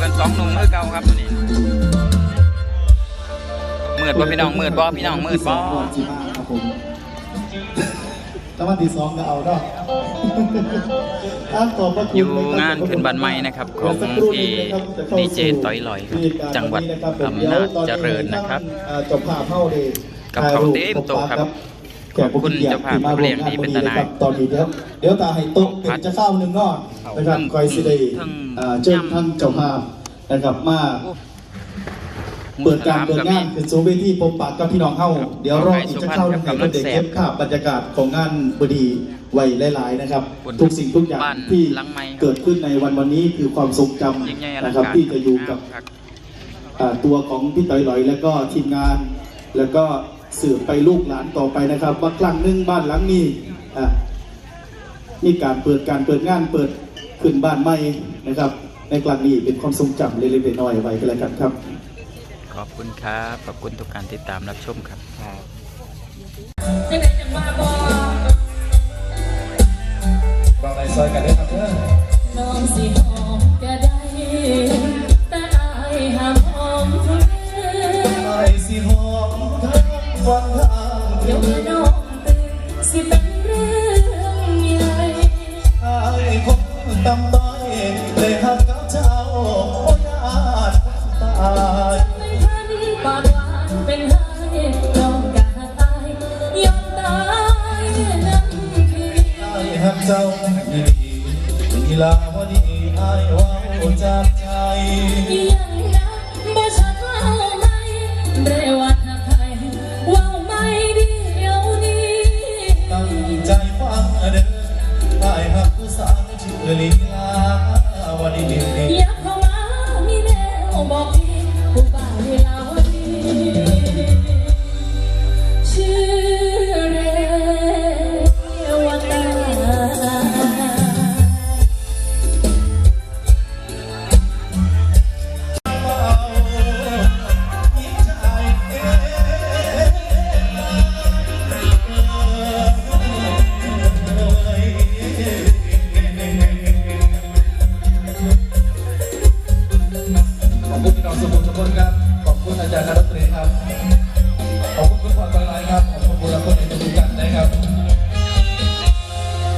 หนุ่มคือเก่าครับตัวนี้มืดบ่พี่น้องมืดบ่พี่น้องมืดบ่จีมาครับผมแล้ววันที่สองก็เอาเนาะอ้างต่อพระคุณอยู่นะครับงานขึ้นบันไม้นะครับ ของที่ดีเจต้อยลอยครับจังหวัดอำนาจเจริญนะครับเอ่อเจ้าภาพเข้าเลยกับเขาเต็มโต๊ะครับ แขกผู้มีเกียรติขอบคุณเจ้าภาพที่มาร่วมงานเลี้ยงดีเป็นวันนี้ตานะนายครับตอนนี้เดี๋ยวเดี๋ยวตาให้โต๊ะเต็มจะเข้าหนึ่งเนอกนะครับเอาคอยสิได้ทั้งอ่าเชิญท่านเจ้าภาพนะครับมาเปิดการเปิดงานคือซูเวทีพบปะกับพี่น้องเฮาเดี๋ยวรออีกจะเข้าหนึ่งให้เพื่อนเด็กเก็บภาพบรรยากาศของงานบดีไว้หลาย ๆ นะครับ ทุกสิ่งทุกอย่างบ้านที่หลังไม้ครับเกิดขึ้นในวันวันนี้คือความทรงจยิ่งใหญ่อำลังนะครับการที่จะอยู่กับครับอ่าตัวของพี่ต่อยหลอย แล้วก็ทีมงานแล้วก็ สืบไปลูกหลานต่อไปนะครับ ว่าครั้งหนึ่งบ้านหลังนี้อะมีการเปิดการเปิดงานเปิดขึ้นบ้านใหม่นะครับ ในครั้งนี้เป็นความทรงจำเล็กๆน้อยๆไว้กันแล้วกันครับ ขอบคุณครับขอบคุณทุกการติดตามรับชมครับจังไหนจังมาบอกบางในซอยกันได้ครับเพื่อน ฟังทางเดี๋ยวเมื่อน้องตื่นสิเป็นเรื่องใหญ่ไอ้คนตำต้อยเลยหักกับเจ้าโอ้ยาดตายไม่ทันปากหวานเป็นไห้น้องกะตายยอมตายนั่นคือไอ้หักเจ้าดีดีลาวดีไอ้ว้าจากใจ สาวชื่อลีลาวดี อยากเข้ามามีแนวบอก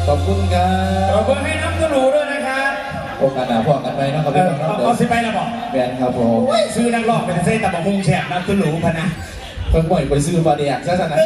ขอบคุณครัขอบบคุณให้น้ำกระหรูด้วยนะครับโอกาสหน้าพอกันไหมนะครับเอพี่อน้องคเอารับเอาสิไปแล้วบอกแบนครับผมซื้อนักร้องเป็นเส้นตะบะมุงแฉบน้ำกระหรูพะนะเพิ่งปล่อยไปซื้อมาเดียกซะสันนะ